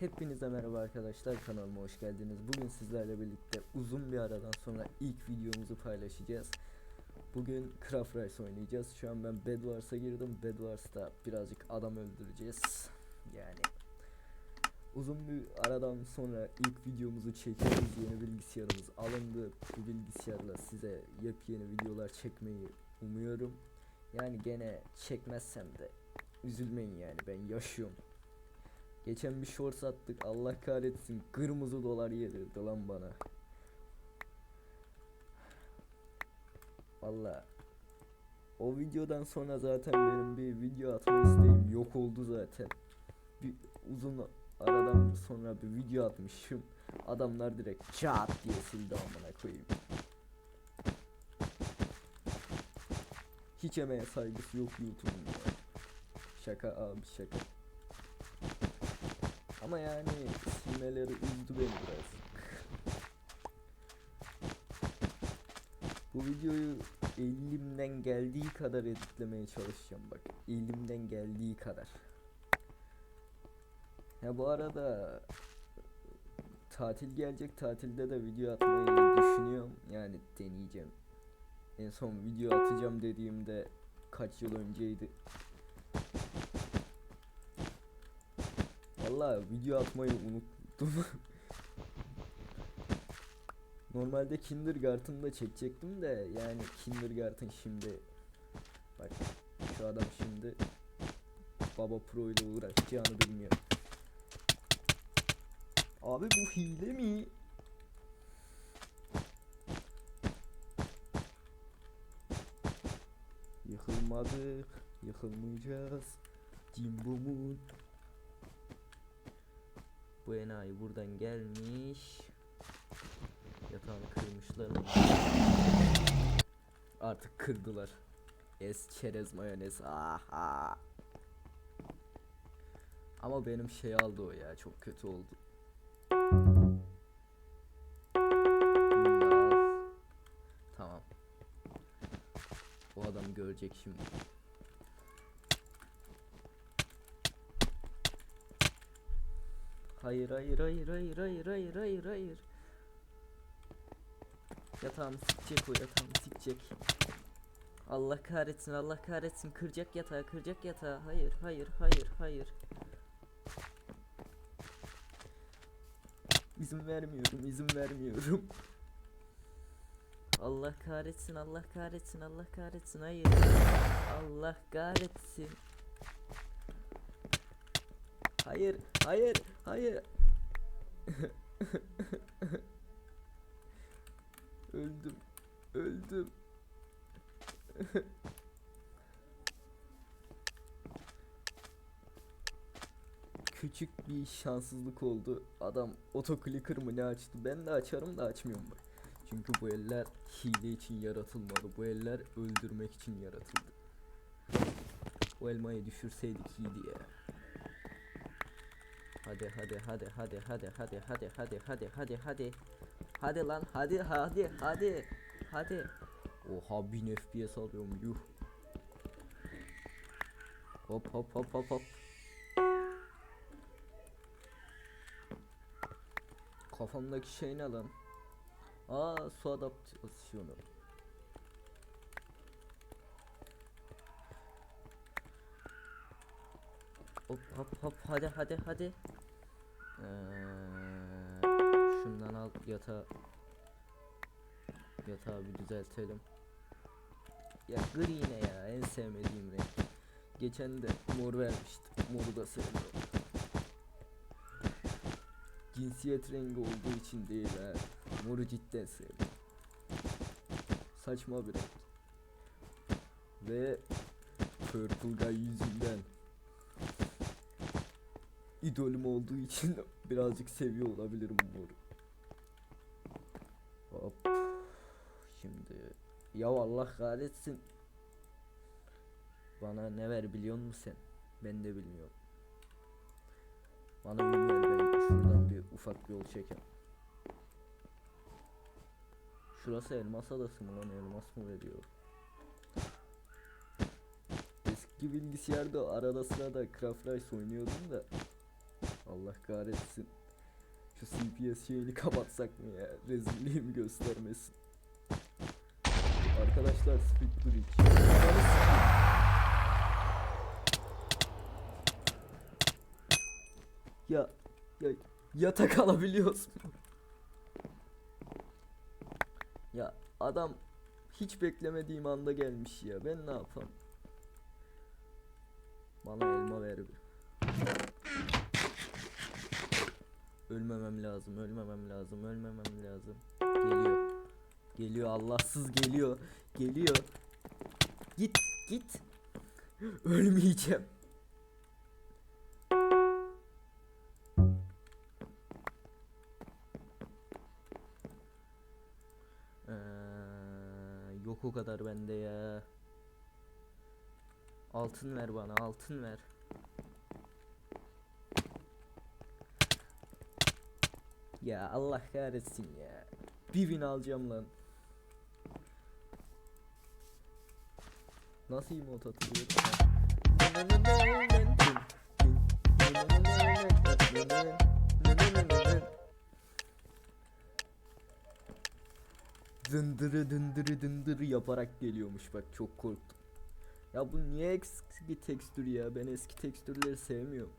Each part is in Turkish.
Hepinize merhaba arkadaşlar kanalıma hoş geldiniz. Bugün sizlerle birlikte uzun bir aradan sonra ilk videomuzu paylaşacağız. Bugün Craft Rice oynayacağız. Şu an ben Bed Wars'a girdim. Bed Wars'ta birazcık adam öldüreceğiz. Yani uzun bir aradan sonra ilk videomuzu çekiyoruz. Yeni bilgisayarımız alındı. Bu bilgisayarla size yepyeni videolar çekmeyi umuyorum. Yani gene çekmezsem de üzülmeyin yani ben yaşıyorum. Geçen bir short attık Allah kahretsin kırmızı dolar yedirdi lan bana. Valla o videodan sonra zaten benim bir video atma isteğim yok oldu zaten. Bir uzun aradan sonra bir video atmışım. Adamlar direkt çat diye sildi amına koyayım. Hiç emeğe saygısı yok YouTube'un. Şaka abi şaka. Ama yani silmeleri üzdü beni biraz. Bu videoyu elimden geldiği kadar editlemeye çalışacağım bak. Elimden geldiği kadar. Ya bu arada tatil gelecek. Tatilde de video atmayı düşünüyorum. Yani deneyeceğim. En son video atacağım dediğimde kaç yıl önceydi. Vallahi video atmayı unuttum. Normalde Kindergarten'da çekecektim de yani Kindergarten şimdi bak şu adam şimdi Baba Pro ile uğraşacağını bilmiyor. Abi bu hile mi? Yıkılmadık, yıkılmayacağız. Cimbomun. Bu enayi buradan gelmiş. Yatağını kırmışlar. Artık kırdılar. Es çerez mayonez. Aha. Ama benim şey aldı o ya çok kötü oldu. Tamam. O adam görecek şimdi. Hayır hayır hayır hayır hayır hayır hayır hayır. Yatağımı sikecek o yatağımı sikecek. Allah kahretsin Allah kahretsin kıracak yatağı kıracak yatağı hayır hayır hayır hayır. İzin vermiyorum izin vermiyorum. Allah kahretsin Allah kahretsin Allah kahretsin hayır. Allah kahretsin. Hayır, hayır, hayır. öldüm, öldüm. Küçük bir şanssızlık oldu. Adam otoclicker mı ne açtı? Ben de açarım da açmıyorum bak. Çünkü bu eller hile için yaratılmadı. Bu eller öldürmek için yaratıldı. Bu elmayı düşürseydik iyiydi ya. Hadi hadi hadi hadi hadi hadi hadi hadi hadi hadi hadi Hadi lan hadi hadi hadi hadi Oha 1000 FPS alıyorum yuh Hop hop hop hop hop Kafamdaki şey ne lan? Aa su adaptasyonu Hop hop hadi hadi hadi. Ee, şundan al yatağı. Yatağı bir düzeltelim. Ya gri yine ya en sevmediğim renk. Geçen de mor vermiştim. Moru da sevmiyorum. Cinsiyet rengi olduğu için değil ha. Moru cidden sevdim. Saçma bir renk. Ve Purple Guy yüzünden idolüm olduğu için birazcık seviyor olabilirim moru. Hop. Şimdi ya Allah kahretsin. Bana ne ver biliyor musun sen? Ben de bilmiyorum. Bana yün ver ben şuradan bir ufak yol çekem. Şurası elmas adası mı lan elmas mı veriyor? Eski bilgisayarda arada sırada Craft Rice oynuyordum da Allah kahretsin. Şu CPS şeyini kapatsak mı ya? Rezilliğimi göstermesin. Arkadaşlar Speed Bridge. Ya ya yatak alabiliyoruz mu? Ya adam hiç beklemediğim anda gelmiş ya. Ben ne yapayım? Bana elma ver bir. Ölmemem lazım, ölmemem lazım, ölmemem lazım. Geliyor. Geliyor, Allahsız geliyor. Geliyor. Git, git. Ölmeyeceğim. Ee, yok o kadar bende ya. Altın ver bana, altın ver. Ya Allah kahretsin ya. Bir bin alacağım lan. Nasıl emot atılıyor? Dındırı dındırı dındırı yaparak geliyormuş bak çok korktum. Ya bu niye eski tekstür ya? Ben eski tekstürleri sevmiyorum.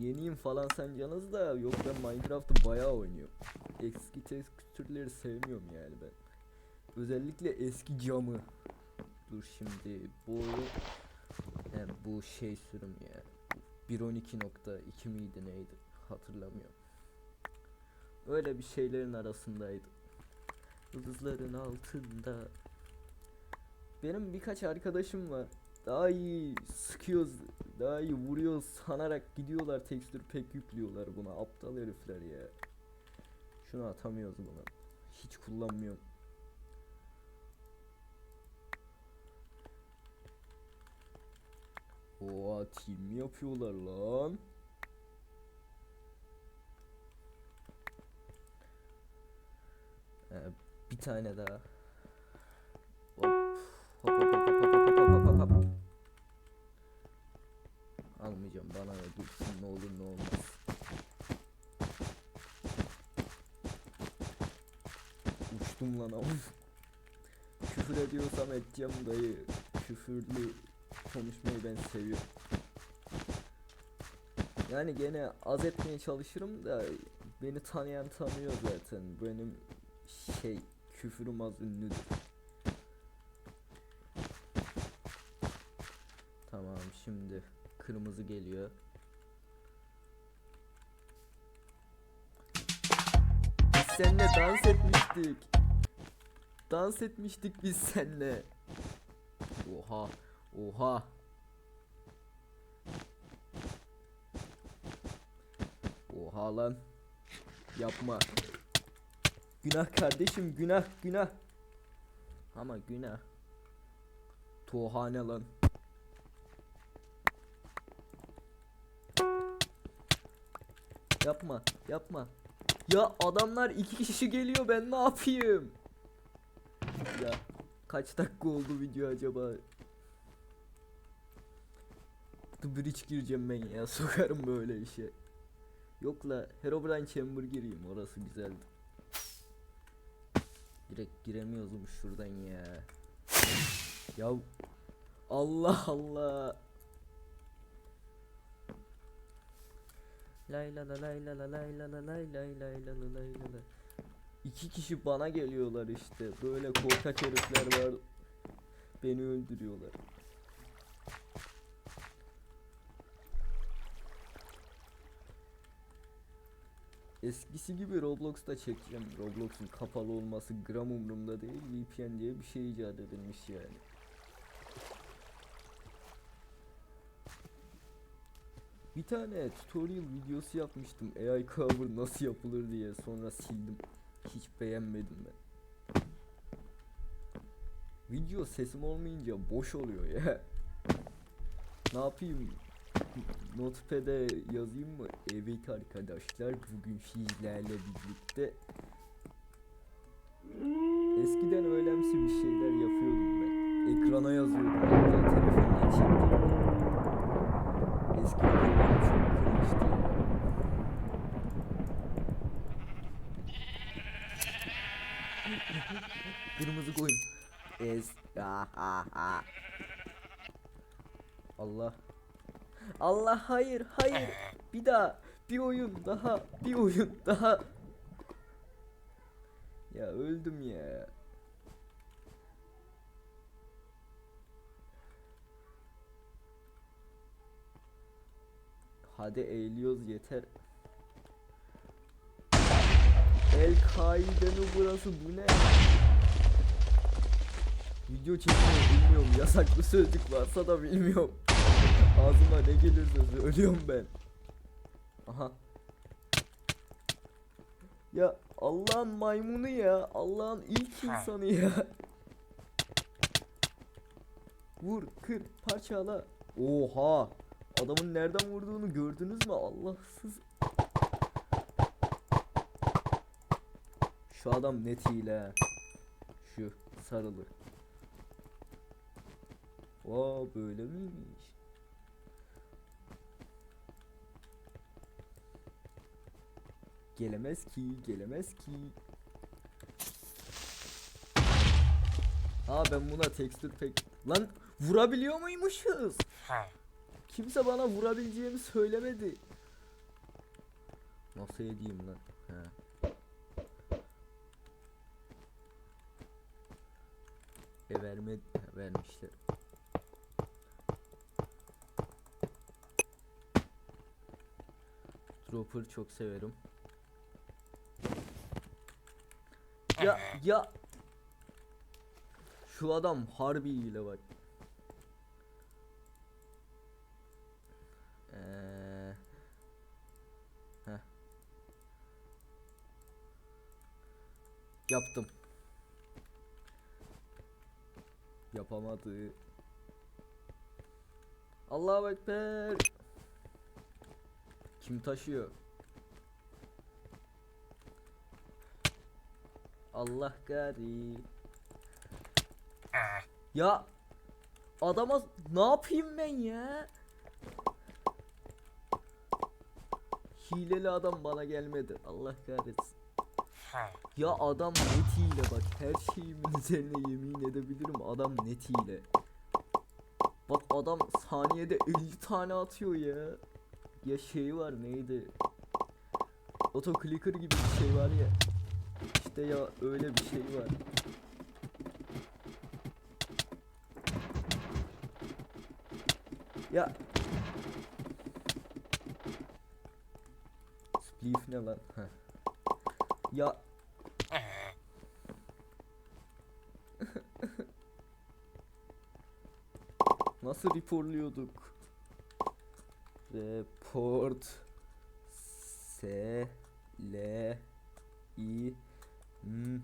Yeniyim falan sancanız da yok ben Minecraft'ı bayağı oynuyorum. Eski tekstürleri sevmiyorum yani ben. Özellikle eski camı. Dur şimdi bu he, bu şey sürüm ya. 1.12.2 miydi neydi hatırlamıyorum. Öyle bir şeylerin arasındaydı. Yıldızların altında. Benim birkaç arkadaşım var. Daha iyi sıkıyoruz, daha iyi vuruyoruz sanarak gidiyorlar tekstür pek yüklüyorlar buna. Aptal herifler ya. Şunu atamıyoruz buna. Hiç kullanmıyorum. Oha team yapıyorlar lan? Ee, bir tane daha. Uçtum lan ama. Küfür ediyorsam edeceğim dayı. Küfürlü konuşmayı ben seviyorum. Yani gene az etmeye çalışırım da beni tanıyan tanıyor zaten. Benim şey küfürüm az ünlüdür. Tamam şimdi kırmızı geliyor. Biz seninle dans etmiştik. Dans etmiştik biz seninle. Oha. Oha. Oha lan. Yapma. Günah kardeşim günah günah. Ama günah. Tuhane lan. Yapma yapma. Ya adamlar iki kişi geliyor ben ne yapayım? Ya kaç dakika oldu video acaba? The Bridge gireceğim ben ya sokarım böyle işe. Yok la Herobrine Chamber gireyim orası güzeldi. Direkt giremiyoruz şuradan ya. Ya Allah Allah. Lay la la lay la la lay la la lay lay lay la la lay la la. İki kişi bana geliyorlar işte. Böyle korkak herifler var. Beni öldürüyorlar. Eskisi gibi Roblox'ta çekeceğim. Roblox'un kapalı olması gram umurumda değil. VPN diye bir şey icat edilmiş yani. Bir tane tutorial videosu yapmıştım. AI cover nasıl yapılır diye. Sonra sildim. Hiç beğenmedim ben. Video sesim olmayınca boş oluyor ya. ne yapayım? Notepad'e yazayım mı? Evet arkadaşlar bugün sizlerle birlikte Eskiden öğlemsi bir şeyler yapıyordum ben. Ekrana yazıyordum hatta telefonla çektim. eski videolarım çok cringe'ti ya. Kırmızı koyun. Ez. Allah. Allah hayır hayır. Bir daha. Bir oyun daha. Bir oyun daha. Ya öldüm ya. Hadi eğiliyoruz yeter. El Kaide'nin burası bu ne? Video çekmeyi bilmiyorum. Yasaklı sözlük varsa da bilmiyorum. Ağzıma ne gelirse söylüyorum ben. Aha. Ya Allah'ın maymunu ya. Allah'ın ilk insanı ya. Vur, kır, parçala. Oha. Adamın nereden vurduğunu gördünüz mü? Allahsız. Şu adam net hile. Şu sarılı. Vaa böyle miymiş? Gelemez ki, gelemez ki. Aa ben buna tekstür pek... Lan vurabiliyor muymuşuz? Kimse bana vurabileceğimi söylemedi. Nasıl edeyim lan? He. E verme vermişler. Dropper çok severim. Ya ya şu adam harbi ile bak. Heh. Yaptım. Yapamadı. Allahu Ekber. Kim taşıyor? Allah gari. Ya adama ne yapayım ben ya? Hileli adam bana gelmedi. Allah kahretsin. Ya adam netiyle bak her şeyimin üzerine yemin edebilirim adam netiyle. Bak adam saniyede 50 tane atıyor ya. Ya şey var neydi? Auto clicker gibi bir şey var ya. İşte ya öyle bir şey var. Ya Spliff ne lan? Heh. Ya Nasıl reportluyorduk? Report S L I M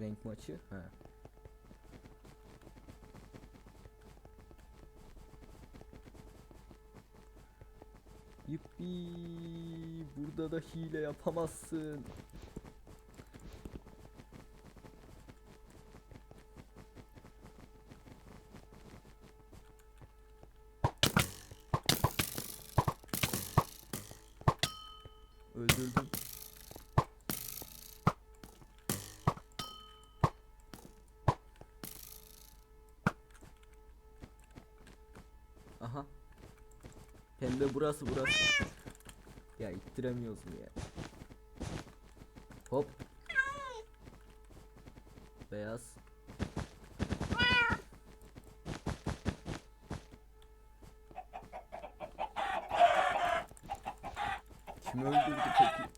Renk maçı. Ha. Yippi burada da hile yapamazsın. Pembe burası burası. Ya ittiremiyorsun ya. Hop. Beyaz. Kim öldürdü peki?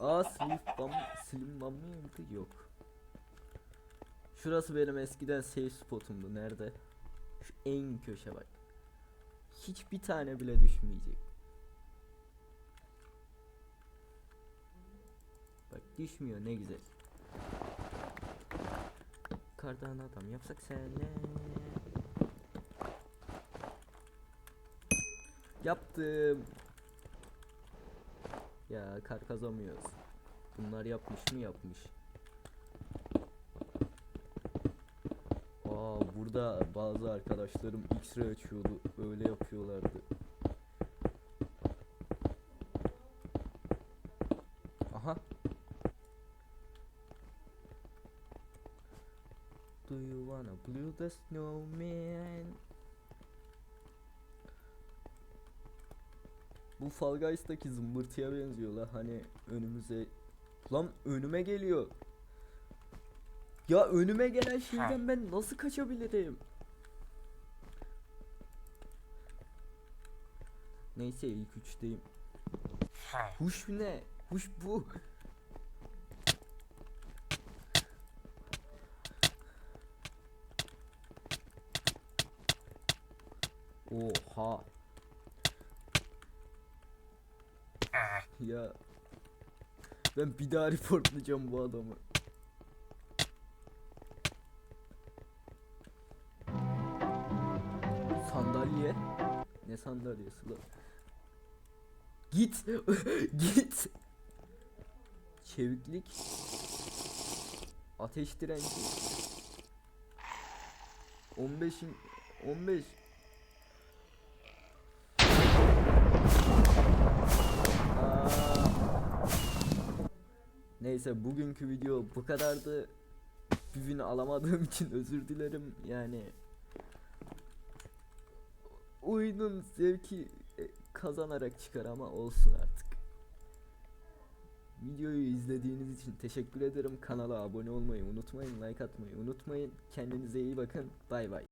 Aa Slim Bam, Slim Bam mıydı? Yok. Şurası benim eskiden safe spotumdu. Nerede? Şu en köşe bak. Hiçbir tane bile düşmeyecek. Bak düşmüyor ne güzel. Kardan adam yapsak senle. Yaptım. Ya kar kazamıyoruz. Bunlar yapmış mı yapmış. Aa burada bazı arkadaşlarım X-ray açıyordu. Öyle yapıyorlardı. Aha. Do you wanna blue the snowman? Bu Fall Guys'taki zımbırtıya benziyor la hani önümüze Lan önüme geliyor Ya önüme gelen şeyden ben nasıl kaçabilirim? Neyse ilk üçteyim. Huş ne? Huş bu. Oha. Ya. Ben bir daha reportlayacağım bu adamı. Ne sandalyesi lan? Git. Git. Çeviklik. Ateş direnci. 15'in 15 Aa. Neyse bugünkü video bu kadardı. Win alamadığım için özür dilerim. Yani oyunun zevki e, kazanarak çıkar ama olsun artık. Videoyu izlediğiniz için teşekkür ederim. Kanala abone olmayı unutmayın, like atmayı unutmayın. Kendinize iyi bakın. Bay bay.